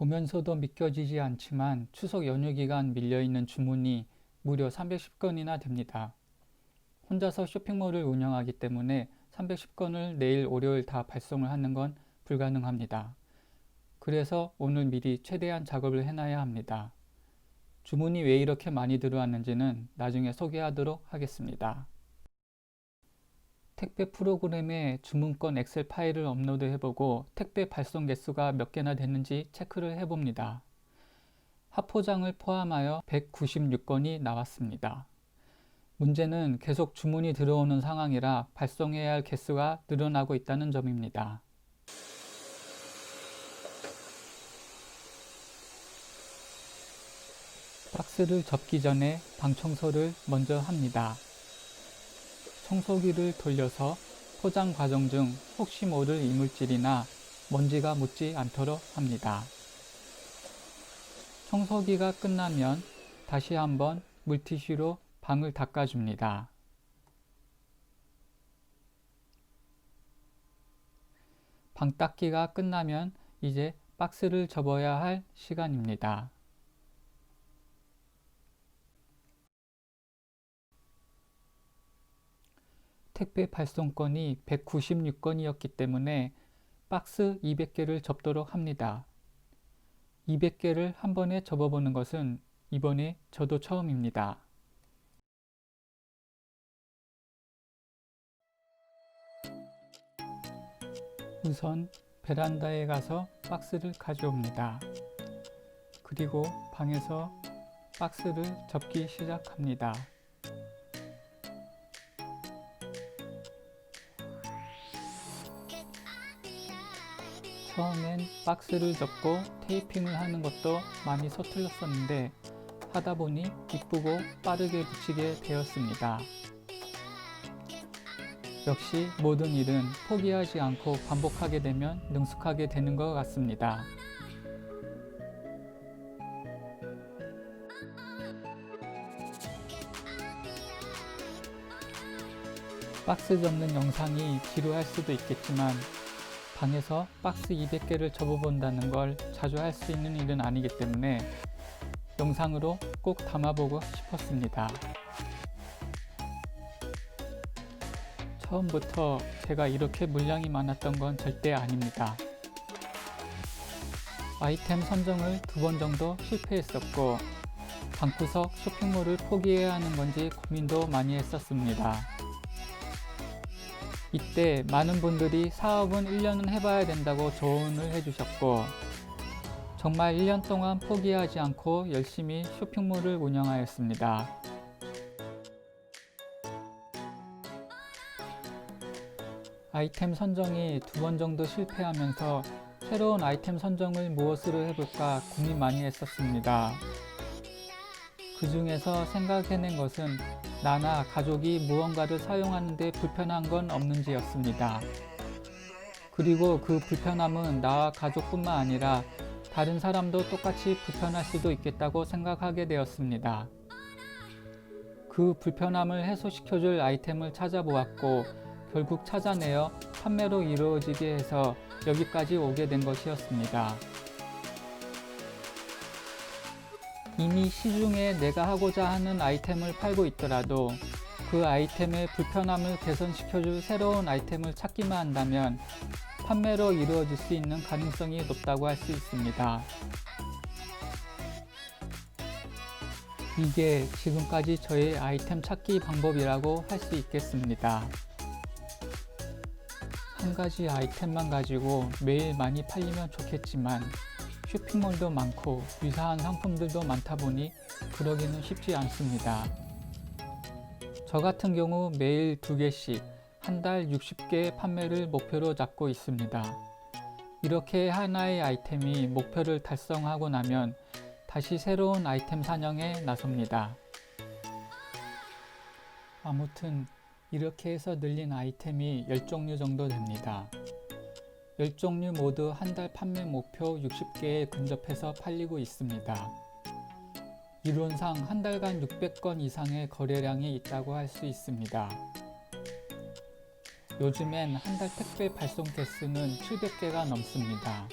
보면서도 믿겨지지 않지만 추석 연휴 기간 밀려있는 주문이 무려 310건이나 됩니다. 혼자서 쇼핑몰을 운영하기 때문에 310건을 내일 월요일 다 발송을 하는 건 불가능합니다. 그래서 오늘 미리 최대한 작업을 해놔야 합니다. 주문이 왜 이렇게 많이 들어왔는지는 나중에 소개하도록 하겠습니다. 택배 프로그램에 주문건 엑셀 파일을 업로드 해보고 택배 발송 개수가 몇 개나 됐는지 체크를 해봅니다. 합포장을 포함하여 196건이 나왔습니다. 문제는 계속 주문이 들어오는 상황이라 발송해야 할 개수가 늘어나고 있다는 점입니다. 박스를 접기 전에 방 청소를 먼저 합니다. 청소기를 돌려서 포장 과정 중 혹시 모를 이물질이나 먼지가 묻지 않도록 합니다. 청소기가 끝나면 다시 한번 물티슈로 방을 닦아줍니다. 방 닦기가 끝나면 이제 박스를 접어야 할 시간입니다. 택배 발송 건이 196건이었기 때문에 박스 200개를 접도록 합니다. 200개를 한 번에 접어보는 것은 이번에 저도 처음입니다. 우선 베란다에 가서 박스를 가져옵니다. 그리고 방에서 박스를 접기 시작합니다. 처음엔 박스를 접고 테이핑을 하는 것도 많이 서툴렀었는데 하다 보니 기쁘고 빠르게 붙이게 되었습니다. 역시 모든 일은 포기하지 않고 반복하게 되면 능숙하게 되는 것 같습니다. 박스 접는 영상이 지루할 수도 있겠지만 방에서 박스 200개를 접어본다는 걸 자주 할 수 있는 일은 아니기 때문에 영상으로 꼭 담아보고 싶었습니다. 처음부터 제가 이렇게 물량이 많았던 건 절대 아닙니다. 아이템 선정을 두 번 정도 실패했었고 방구석 쇼핑몰을 포기해야 하는 건지 고민도 많이 했었습니다. 이때 많은 분들이 사업은 1년은 해봐야 된다고 조언을 해주셨고 정말 1년 동안 포기하지 않고 열심히 쇼핑몰을 운영하였습니다. 아이템 선정이 두 번 정도 실패하면서 새로운 아이템 선정을 무엇으로 해볼까 고민 많이 했었습니다. 그 중에서 생각해낸 것은 나나 가족이 무언가를 사용하는데 불편한 건 없는지였습니다. 그리고 그 불편함은 나와 가족뿐만 아니라 다른 사람도 똑같이 불편할 수도 있겠다고 생각하게 되었습니다. 그 불편함을 해소시켜줄 아이템을 찾아보았고 결국 찾아내어 판매로 이루어지게 해서 여기까지 오게 된 것이었습니다. 이미 시중에 내가 하고자 하는 아이템을 팔고 있더라도 그 아이템의 불편함을 개선시켜줄 새로운 아이템을 찾기만 한다면 판매로 이루어질 수 있는 가능성이 높다고 할 수 있습니다. 이게 지금까지 저의 아이템 찾기 방법이라고 할 수 있겠습니다. 한 가지 아이템만 가지고 매일 많이 팔리면 좋겠지만 쇼핑몰도 많고 유사한 상품들도 많다 보니 그러기는 쉽지 않습니다. 저 같은 경우 매일 두 개씩 한 달 60개 판매를 목표로 잡고 있습니다. 이렇게 하나의 아이템이 목표를 달성하고 나면 다시 새로운 아이템 사냥에 나섭니다. 아무튼 이렇게 해서 늘린 아이템이 10종류 정도 됩니다. 10종류 모두 한 달 판매 목표 60개에 근접해서 팔리고 있습니다. 이론상 한 달간 600건 이상의 거래량이 있다고 할 수 있습니다. 요즘엔 한 달 택배 발송 개수는 700개가 넘습니다.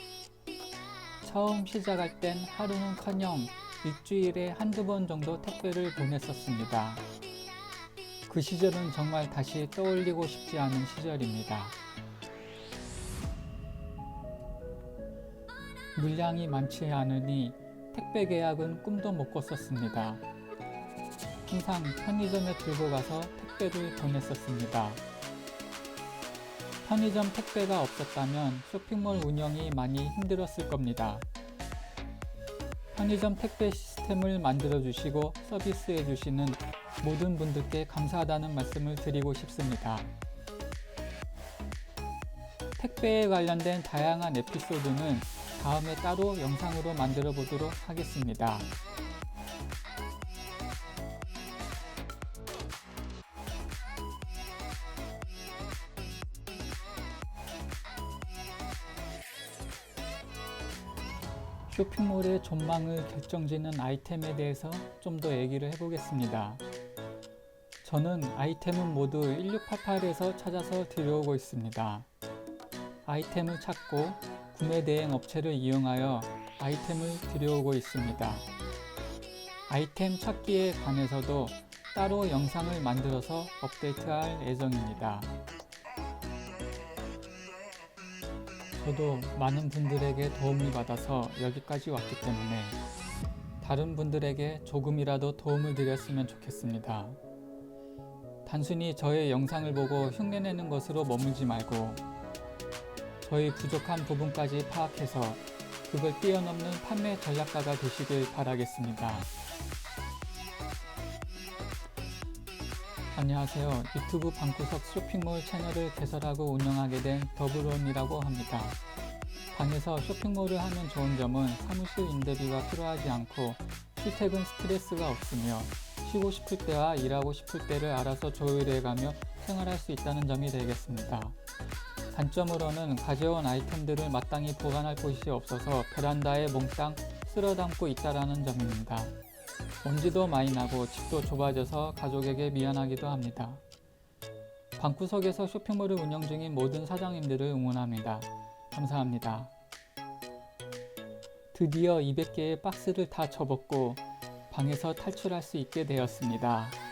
처음 시작할 땐 하루는 커녕 일주일에 한두 번 정도 택배를 보냈었습니다. 그 시절은 정말 다시 떠올리고 싶지 않은 시절입니다. 물량이 많지 않으니 택배 계약은 꿈도 못 꿨었습니다. 항상 편의점에 들고 가서 택배를 보냈었습니다. 편의점 택배가 없었다면 쇼핑몰 운영이 많이 힘들었을 겁니다. 편의점 택배 시스템을 만들어 주시고 서비스해 주시는 모든 분들께 감사하다는 말씀을 드리고 싶습니다. 택배에 관련된 다양한 에피소드는 다음에 따로 영상으로 만들어 보도록 하겠습니다. 쇼핑몰의 존망을 결정짓는 아이템에 대해서 좀 더 얘기를 해보겠습니다. 저는 아이템은 모두 1688에서 찾아서 들여오고 있습니다. 아이템을 찾고 구매 대행 업체를 이용하여 아이템을 들여오고 있습니다. 아이템 찾기에 관해서도 따로 영상을 만들어서 업데이트할 예정입니다. 저도 많은 분들에게 도움을 받아서 여기까지 왔기 때문에 다른 분들에게 조금이라도 도움을 드렸으면 좋겠습니다. 단순히 저의 영상을 보고 흉내내는 것으로 머물지 말고 저희 부족한 부분까지 파악해서 그걸 뛰어넘는 판매 전략가가 되시길 바라겠습니다. 안녕하세요. 유튜브 방구석 쇼핑몰 채널을 개설하고 운영하게 된 더블온이라고 합니다. 방에서 쇼핑몰을 하면 좋은 점은 사무실 임대비가 필요하지 않고 출퇴근 스트레스가 없으며 쉬고 싶을 때와 일하고 싶을 때를 알아서 조율해가며 생활할 수 있다는 점이 되겠습니다. 단점으로는 가져온 아이템들을 마땅히 보관할 곳이 없어서 베란다에 몽땅 쓸어 담고 있다라는 점입니다. 먼지도 많이 나고 집도 좁아져서 가족에게 미안하기도 합니다. 방구석에서 쇼핑몰을 운영 중인 모든 사장님들을 응원합니다. 감사합니다. 드디어 200개의 박스를 다 접었고 방에서 탈출할 수 있게 되었습니다.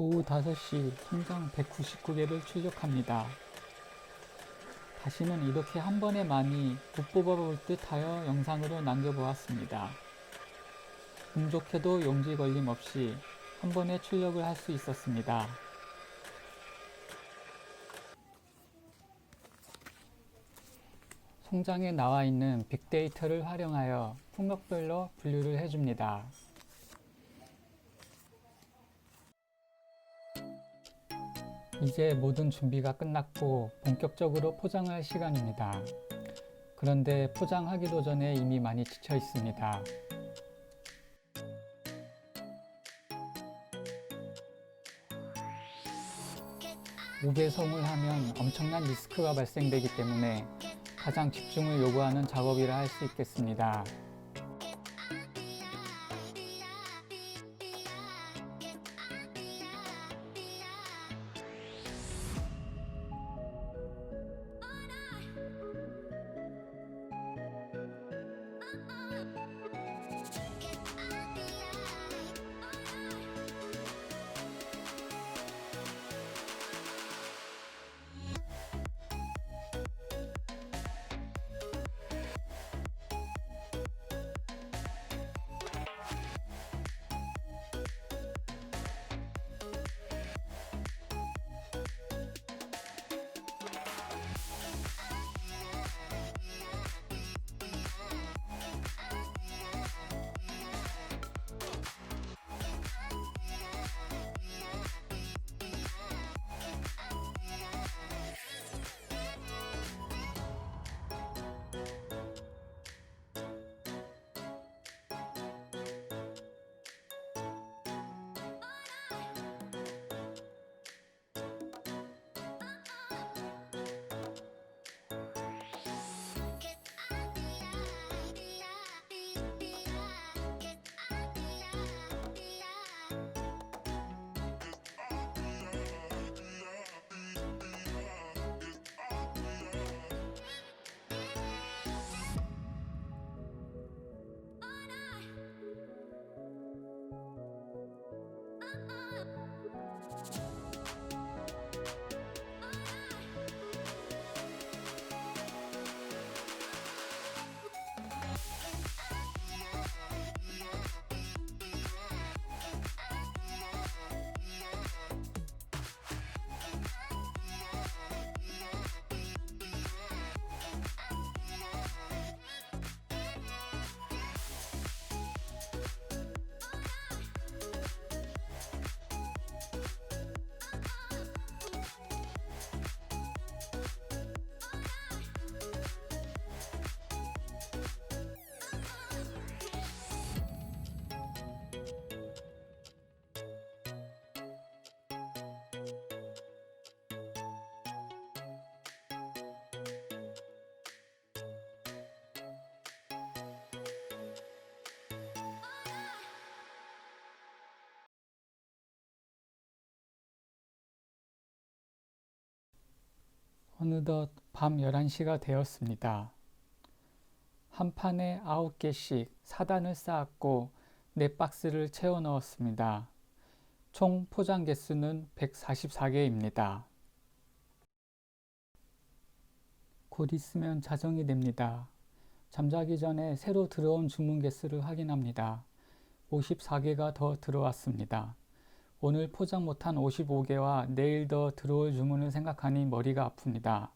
오후 5시 통장 199개를 출력합니다. 다시는 이렇게 한 번에 많이 못 뽑아볼 듯 하여 영상으로 남겨보았습니다. 운 좋게도 용지 걸림 없이 한 번에 출력을 할 수 있었습니다. 송장에 나와 있는 빅데이터를 활용하여 품목별로 분류를 해줍니다. 이제 모든 준비가 끝났고 본격적으로 포장할 시간입니다. 그런데 포장하기도 전에 이미 많이 지쳐 있습니다. 우배송을 하면 엄청난 리스크가 발생되기 때문에 가장 집중을 요구하는 작업이라 할 수 있겠습니다. 어느덧 밤 11시가 되었습니다. 한 판에 9개씩 사단을 쌓았고 4박스를 채워 넣었습니다. 총 포장 개수는 144개입니다. 곧 있으면 자정이 됩니다. 잠자기 전에 새로 들어온 주문 개수를 확인합니다. 54개가 더 들어왔습니다. 오늘 포장 못한 55개와 내일 더 들어올 주문을 생각하니 머리가 아픕니다.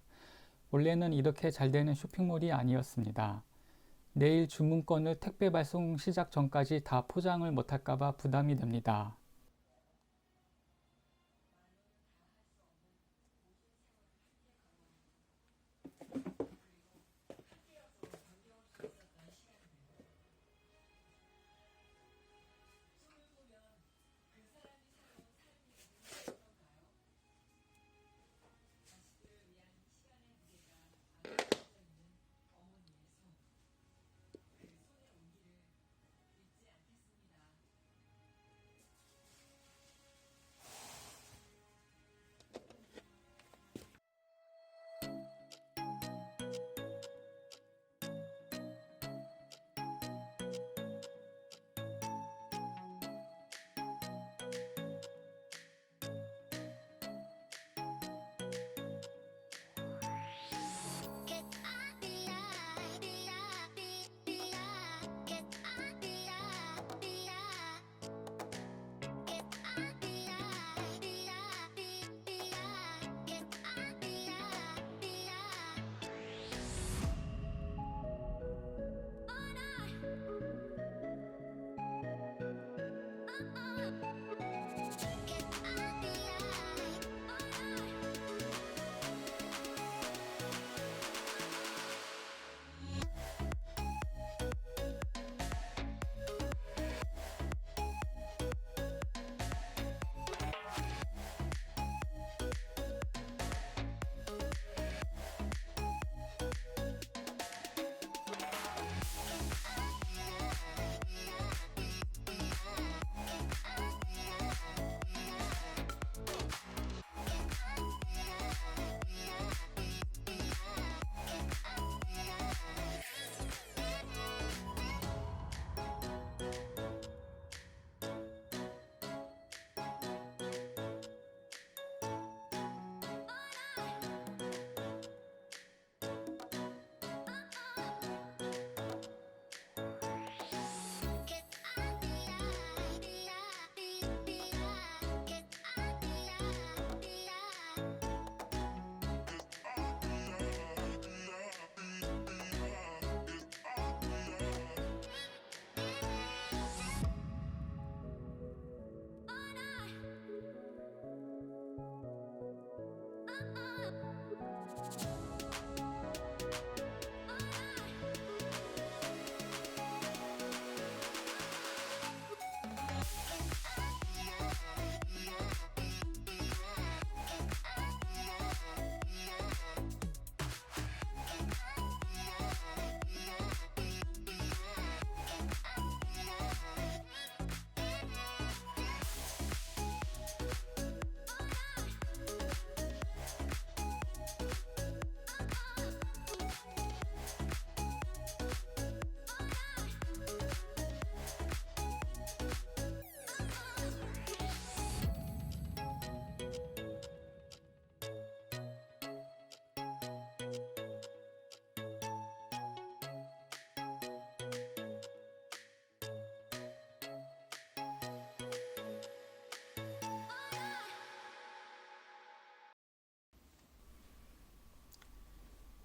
원래는 이렇게 잘 되는 쇼핑몰이 아니었습니다. 내일 주문건을 택배 발송 시작 전까지 다 포장을 못할까봐 부담이 됩니다.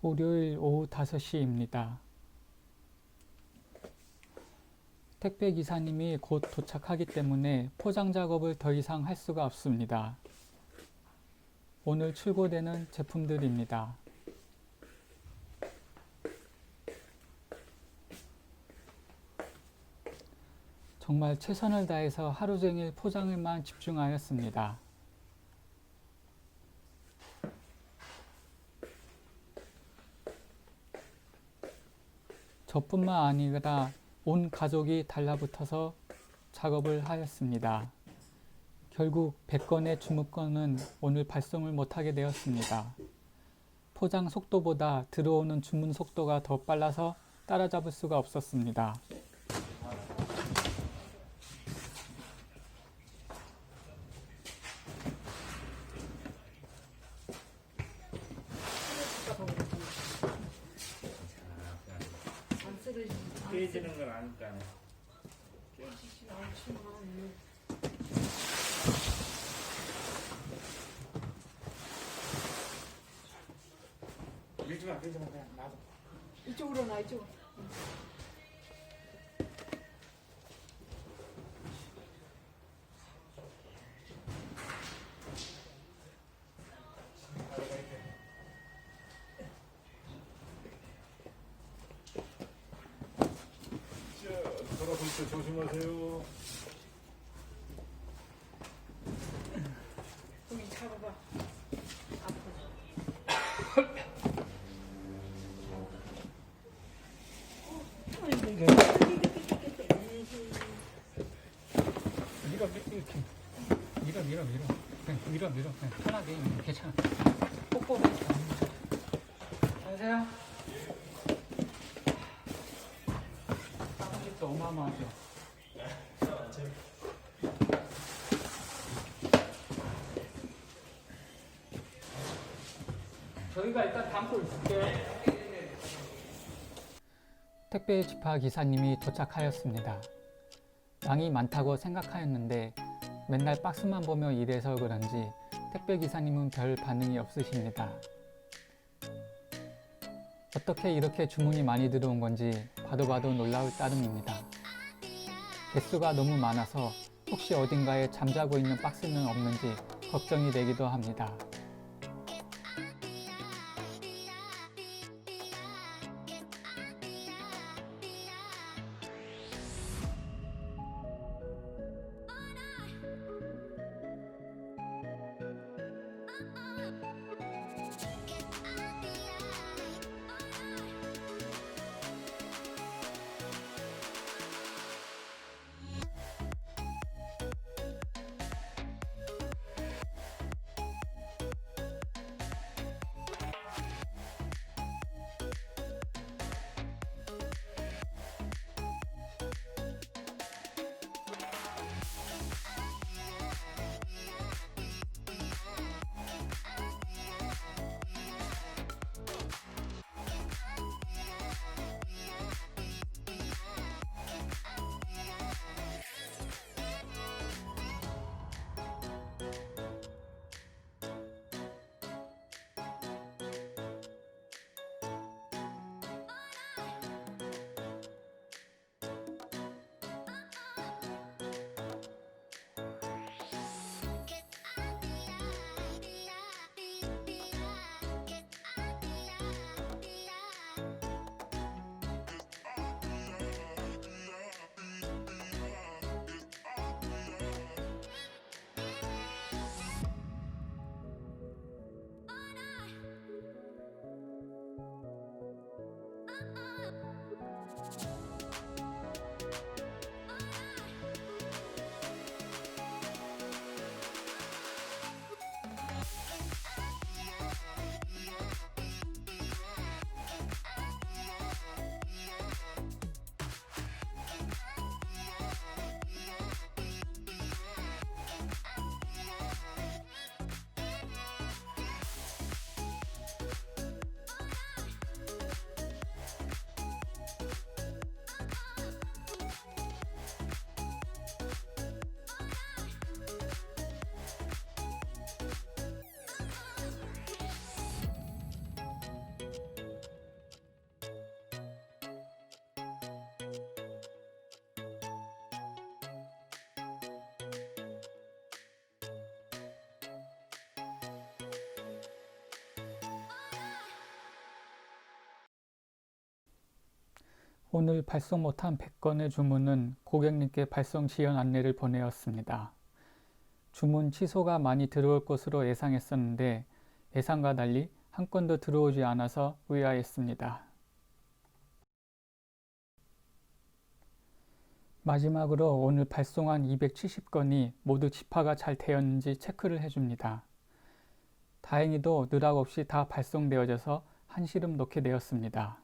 월요일 오후 5시입니다. 택배 기사님이 곧 도착하기 때문에 포장 작업을 더 이상 할 수가 없습니다. 오늘 출고되는 제품들입니다. 정말 최선을 다해서 하루 종일 포장에만 집중하였습니다. 저뿐만 아니라 온 가족이 달라붙어서 작업을 하였습니다. 결국 100건의 주문건은 오늘 발송을 못하게 되었습니다. 포장 속도보다 들어오는 주문 속도가 더 빨라서 따라잡을 수가 없었습니다. 안 쓰러지지 깨지는 건 아니까. 밀지 마, 밀지 마, 그냥 놔둬. 이쪽으로 나 이쪽으로 조심하세요. 여기 잡아봐 밀어 이렇게 밀어 밀어 밀어 그냥 밀어 밀어 그냥 편하게 괜찮아. 뽀뽀해 안녕하세요 저희가 일단 담고 있을게요 택배 지파 기사님이 도착하였습니다. 양이 많다고 생각하였는데 맨날 박스만 보며 일해서 그런지 택배 기사님은 별 반응이 없으십니다. 어떻게 이렇게 주문이 많이 들어온 건지 봐도 봐도 놀라울 따름입니다. 개수가 너무 많아서 혹시 어딘가에 잠자고 있는 박스는 없는지 걱정이 되기도 합니다. 오늘 발송 못한 100건의 주문은 고객님께 발송 지연 안내를 보내었습니다. 주문 취소가 많이 들어올 것으로 예상했었는데 예상과 달리 한 건도 들어오지 않아서 의아했습니다. 마지막으로 오늘 발송한 270건이 모두 집화가 잘 되었는지 체크를 해줍니다. 다행히도 누락 없이 다 발송되어져서 한시름 놓게 되었습니다.